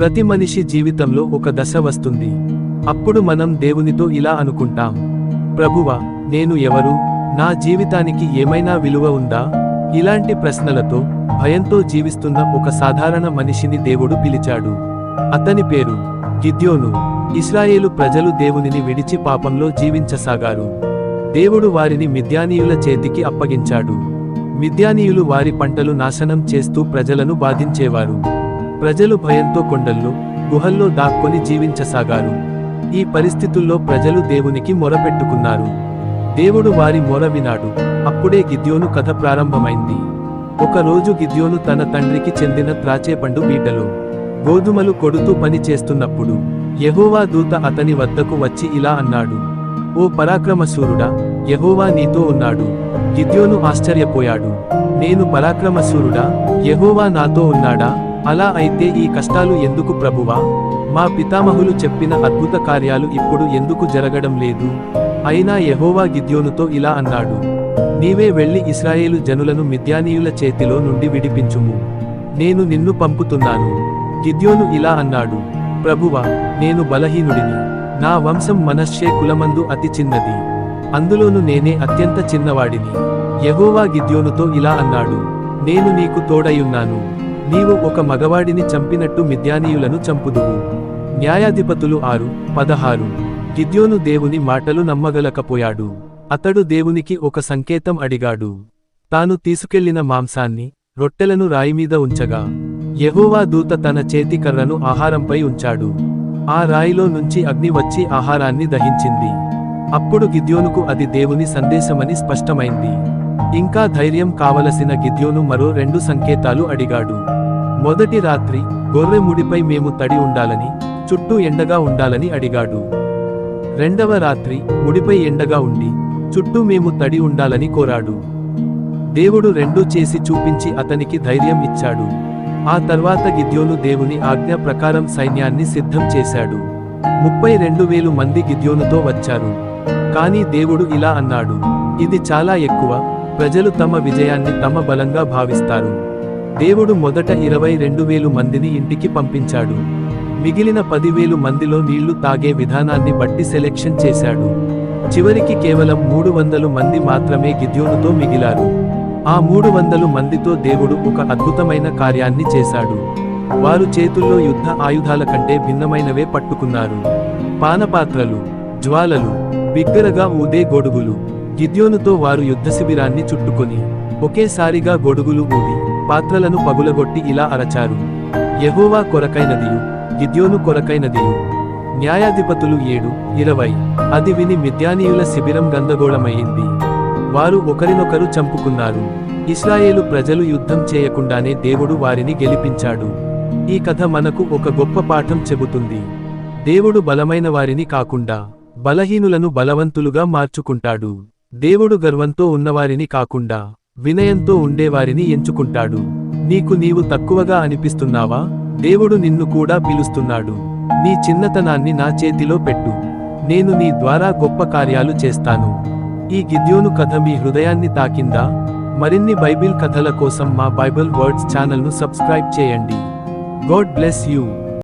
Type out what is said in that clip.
ప్రతి మనిషి జీవితంలో ఒక దశ వస్తుంది. అప్పుడు మనం దేవునితో ఇలా అనుకుంటాం. ప్రభువ నేను ఎవరు? నా జీవితానికి ఏమైనా విలువ ఉందా? ఇలాంటి ప్రశ్నలతో భయంతో జీవిస్తున్న ఒక సాధారణ మనిషిని దేవుడు పిలిచాడు. అతని పేరు గిద్యోను. ఇస్రాయేలు ప్రజలు దేవునిని విడిచి పాపంలో జీవించసాగారు. దేవుడు వారిని మిద్యానీయుల చేతికి అప్పగించాడు. మిద్యానీయులు వారి పంటలు నాశనం చేస్తూ ప్రజలను బాధించేవారు. ప్రజలు భయంతో కొండల్లో గుహల్లో దాక్కొని జీవించసాగారు. ఈ పరిస్థితుల్లో ప్రజలు దేవునికి మొరపెట్టుకున్నారు. దేవుడు వారి మొర వినాడు. అప్పుడే గిద్యోను కథ ప్రారంభమైంది. ఒకరోజు గిద్యోను తన తండ్రికి చెందిన త్రాచేపండు బీటలో గోధుమలు కొడుతూ పని చేస్తున్నప్పుడు యెహోవా దూత అతని వద్దకు వచ్చి ఇలా అన్నాడు. ఓ పరాక్రమశూరుడా యహోవా నీతో ఉన్నాడు. గిద్యోను ఆశ్చర్యపోయాడు. నేను పరాక్రమశూరుడా యహోవా నాతో ఉన్నాడా? అలా అయితే ఈ కష్టాలు ఎందుకు ప్రభువా? మా పితామహులు చెప్పిన అద్భుత కార్యాలు ఇప్పుడు ఎందుకు జరగడం లేదు? అయినా యహోవా గిద్యోనుతో ఇలా అన్నాడు. నీవే వెళ్ళి ఇస్రాయేలు జనులను మిద్యానీయుల చేతిలో నుండి విడిపించుము. నేను నిన్ను పంపుతున్నాను. గిద్యోను ఇలా అన్నాడు. ప్రభువా నేను బలహీనుడిని. నా వంశం మనశ్శే కులమందు అతి చిన్నది. అందులోను నేనే అత్యంత చిన్నవాడిని. యహోవా గిద్యోనుతో ఇలా అన్నాడు. నేను నీకు తోడయున్నాను నీవు ఒక మగవాడిని చంపినట్టు మిద్యానీయులను చంపుదువు. న్యాయాధిపతులు ఆరు పదహారు. గిద్యోను దేవుని మాటలు నమ్మగలకపోయాడు. అతడు దేవునికి ఒక సంకేతం అడిగాడు. తాను తీసుకెళ్ళిన మాంసాన్ని రొట్టెలను రాయిమీద ఉంచగా యహోవా దూత తన చేతి కర్రను ఆహారంపై ఉంచాడు. ఆ రాయిలో నుంచి అగ్ని వచ్చి ఆహారాన్ని దహించింది. అప్పుడు గిద్యోనుకు అది దేవుని సందేశమని స్పష్టమైంది. ఇంకా ధైర్యం కావలసిన గిద్యోను మరో రెండు సంకేతాలు అడిగాడు. మొదటి రాత్రి గొర్రె ముడిపై మేము తడి ఉండాలని చుట్టూ ఎండగా ఉండాలని అడిగాడు. రెండవ రాత్రి ముడిపై ఎండగా ఉండి చుట్టూ మేము తడి ఉండాలని కోరాడు. దేవుడు రెండూ చేసి చూపించి అతనికి ధైర్యం ఇచ్చాడు. ఆ తర్వాత గిద్యోను దేవుని ఆజ్ఞ ప్రకారం సైన్యాన్ని సిద్ధం చేశాడు. ముప్పై రెండు వేలు మంది గిద్యోనుతో వచ్చారు. కానీ దేవుడు ఇలా అన్నాడు ఇది చాలా ఎక్కువ ప్రజలు తమ విజయాన్ని తమ బలంగా భావిస్తారు. దేవుడు మొదట ఇరవై రెండు వేలు మందిని ఇంటికి పంపించాడు. మిగిలిన పదివేలు మందిలో నీళ్ళు తాగే విధానాన్ని బట్టి సెలెక్షన్ చేశాడు. చివరికి కేవలం మూడు వందలు మంది మాత్రమే గిద్యోనుతో మిగిలారు. ఆ మూడు వందలు మందితో దేవుడు ఒక అద్భుతమైన కార్యాన్ని చేశాడు. వారు చేతుల్లో యుద్ధ ఆయుధాల కంటే భిన్నమైనవే పట్టుకున్నారు. పానపాత్రలు జ్వాలలు బిగ్గరగా ఊదే గొడుగులు గిద్యోనుతో వారు యుద్ధ శిబిరాన్ని చుట్టుకొని ఒకేసారిగా గొడుగులు ఊడి పాత్రలను పగులగొట్టి ఇలా అరచారు. యహోవా కొరకైనదియు గిద్యోను కొరకైనదియు న్యాయాధిపతులు ఏడు ఇరవై అది విని మిద్యానీయుల శిబిరం గందగోళమయ్యింది వారు ఒకరినొకరు చంపుకున్నారు. ఇస్రాయేలు ప్రజలు యుద్ధం చేయకుండానే దేవుడు వారిని గెలిపించాడు. ఈ కథ మనకు ఒక గొప్ప పాఠం చెబుతుంది. దేవుడు బలమైన వారిని కాకుండా బలహీనులను బలవంతులుగా మార్చుకుంటాడు. దేవుడు గర్వంతో ఉన్నవారిని కాకుండా వినయంతో ఉండేవారిని ఎంచుకుంటాడు. నీకు నీవు తక్కువగా అనిపిస్తున్నావా? దేవుడు నిన్ను కూడా పిలుస్తున్నాడు. నీ చిన్నతనాన్ని నా చేతిలో పెట్టు. నేను నీ ద్వారా గొప్ప కార్యాలు చేస్తాను. ఈ గిద్యోను కథ మీ హృదయాన్ని తాకిందా? మరిన్ని బైబిల్ కథల కోసం మా బైబిల్ వర్డ్స్ ఛానల్ను సబ్స్క్రైబ్ చేయండి. God bless you.